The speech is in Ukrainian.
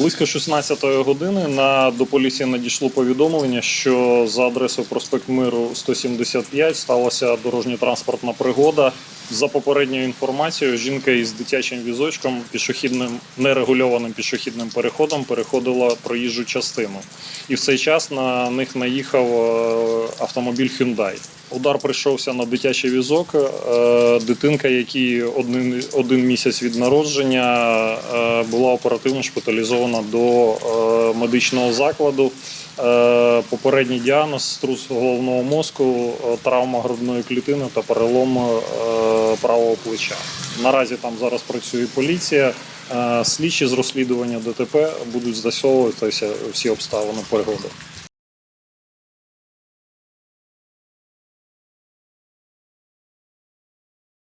Близько 16-ї години на до поліції надійшло повідомлення, що за адресою проспект Миру 175 сталася дорожньо-транспортна пригода. За попередньою інформацією, жінка із дитячим візочком пішохідним нерегульованим пішохідним переходом переходила проїжджу частину, і в цей час на них наїхав е, автомобіль Hyundai. Удар прийшовся на дитячий візок. Е, Дитинка, якій один, один місяць від народження, е, була оперативно шпиталізована до е, медичного закладу. Попередній діагноз струс головного мозку, травма грудної клітини та перелом правого плеча. Наразі там зараз працює поліція. Слідчі з розслідування ДТП будуть з'ясовуватися всі обставини пригоди.